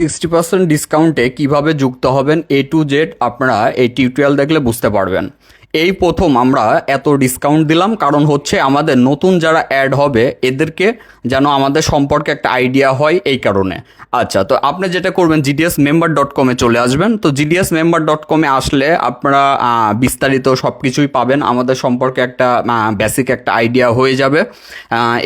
Sixty percent ডিসকাউন্টে কীভাবে যুক্ত হবেন এ টু জেড আপনারা এই টিউটোরিয়াল দেখলে বুঝতে পারবেন। এই প্রথম আমরা এত ডিসকাউন্ট দিলাম। কারণ হচ্ছে আমাদের নতুন যারা অ্যাড হবে, এদেরকে যেন আমাদের সম্পর্কে একটা আইডিয়া হয় এই কারণে। আচ্ছা তো আপনি যেটা করবেন জিডিএস মেম্বার ডট কমে চলে আসবেন। তো জিডিএস মেম্বার ডট কমে আসলে আপনারা বিস্তারিত সব কিছুই পাবেন। আমাদের সম্পর্কে একটা বেসিক একটা আইডিয়া হয়ে যাবে।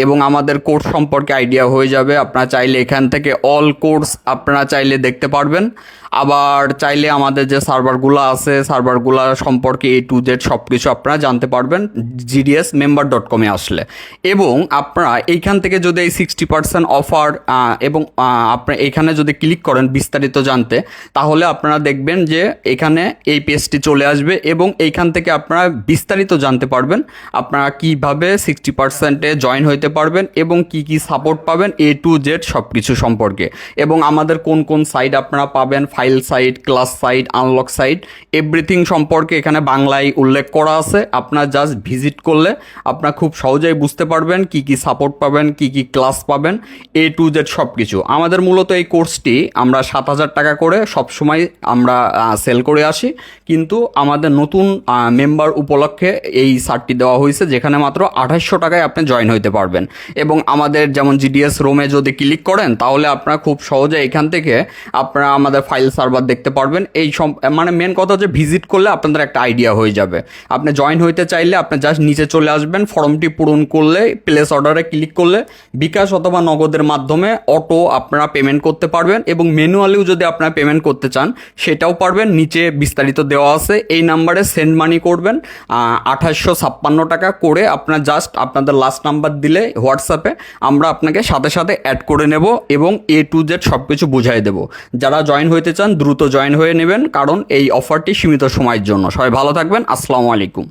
এবং আমাদের কোর্স সম্পর্কে আইডিয়া হয়ে যাবে। আপনারা চাইলে এখান থেকে অল কোর্স আপনারা চাইলে দেখতে পারবেন। আবার চাইলে আমাদের যে সার্ভারগুলো আছে সার্ভারগুলো সম্পর্কে এ টু জেড সব কিছু আপনারা জানতে পারবেন জিডিএস মেম্বার ডট কমে আসলে। এবং আপনারা এইখান থেকে যদি এই সিক্সটি পার্সেন্ট অফার এবং আহ, আপনারা এখানে যদি ক্লিক করেন বিস্তারিত জানতে তাহলে আপনারা দেখবেন যে এখানে এই পেজটি চলে আসবে এবং এইখান থেকে আপনারা বিস্তারিত জানতে পারবেন আপনারা কীভাবে সিক্সটি পার্সেন্টে জয়েন হইতে পারবেন এবং কি কি সাপোর্ট পাবেন এ টু জেড সব কিছু সম্পর্কে। এবং আমাদের কোন কোন সাইট আপনারা পাবেন file site class site unlock site everything সম্পর্কে এখানে বাংলায় উল্লেখ করা আছে, আপনার জাস্ট ভিজিট করলে আপনারা খুব সহজেই বুঝতে পারবেন কি কি সাপোর্ট পাবেন, কি কি ক্লাস পাবেন এ টু জেড সব কিছু আমাদের মূলত এই কোর্সটি আমরা সাত হাজার টাকা করে সবসময় আমরা সেল করে আসি। কিন্তু আমাদের নতুন মেম্বার উপলক্ষে এই সারটি দেওয়া হয়েছে, যেখানে মাত্র আঠাশশো টাকায় আপনি জয়েন হইতে পারবেন। এবং আমাদের যেমন জিডিএস রোমে যদি ক্লিক করেন, তাহলে আপনারা খুব সহজে এখান থেকে আপনারা আমাদের ফাইল সার্ভার দেখতে পারবেন। এই সম মানে মেন কথা হচ্ছে ভিজিট করলে আপনাদের একটা আইডিয়া হয়ে যাবে। আপনি জয়েন হইতে চাইলে আপনি জাস্ট নিচে চলে আসবেন ফর্মটি পূরণ করলে প্লেস অর্ডারে ক্লিক করলে বিকাশ অথবা নগদের মাধ্যমে অটো আপনারা পেমেন্ট করতে পারবেন এবং ম্যানুয়ালিও যদি আপনারা পেমেন্ট করতে চান, সেটাও পারবেন। নিচে বিস্তারিত দেওয়া আছে, এই নাম্বারে সেন্ড মানি করবেন। আঠাশশো ছাপ্পান্ন টাকা করে আপনার জাস্ট আপনাদের লাস্ট নাম্বার দিলে হোয়াটসঅ্যাপে আমরা আপনাকে সাথে সাথে অ্যাড করে নেব এবং এ টু জেড সব কিছু বুঝাই দেবো। যারা জয়েন হইতে চান, দ্রুত জয়েন হয়ে নেবেন, কারণ এই অফারটি সীমিত সময়ের জন্য। সবাই ভালো থাকবেন আসসালামু আলাইকুম।